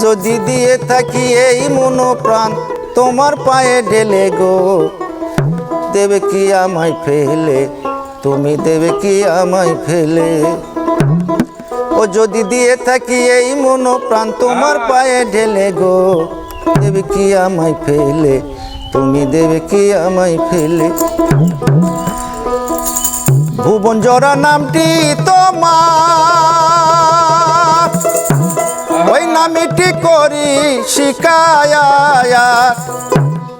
যদি দিয়ে থাকি এই মনো প্রাণ তোমার পায়ে ঢেলে গো। দেবে কি আমায় ফেলে? তুমি দেবে কি আমায় ফেলে? ও যদি দিয়ে থাকি এই মনো প্রাণ তোমার পায়ে ঢেলে গো। দেবে কি আমায় ফেলে? তুমি দেবে কি আমায় ফেলে? ভুবন জরা নামটি তোমার নামিটি করি শিকায়া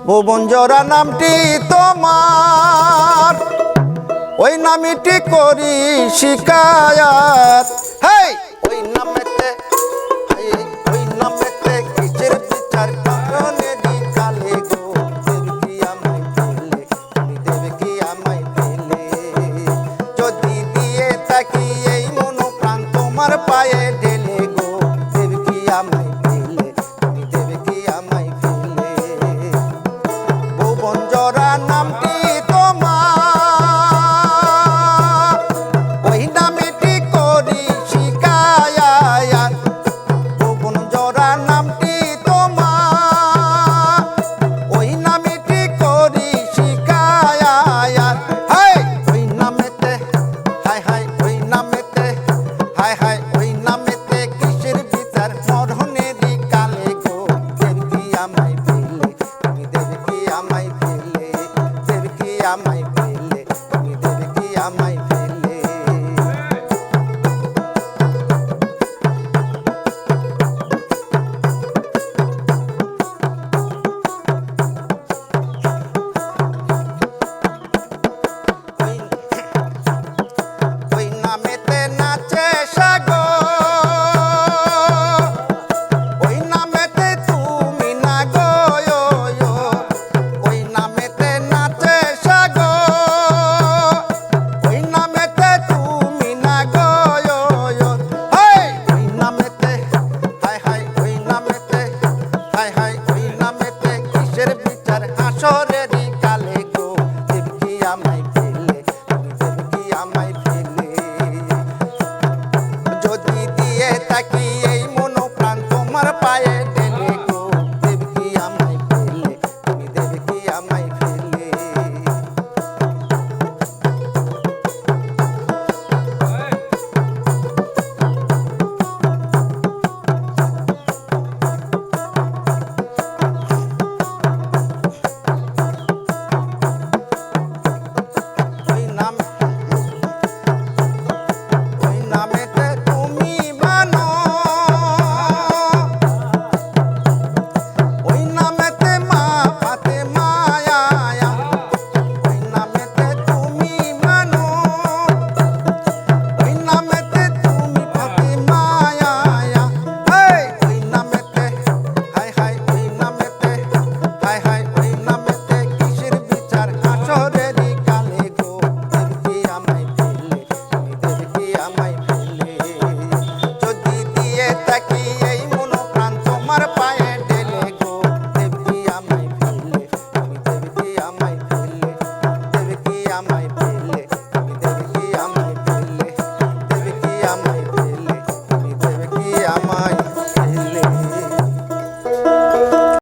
ভুবন জোড়া নামটি তোমার। ওই নামিটি করি শিকায়াত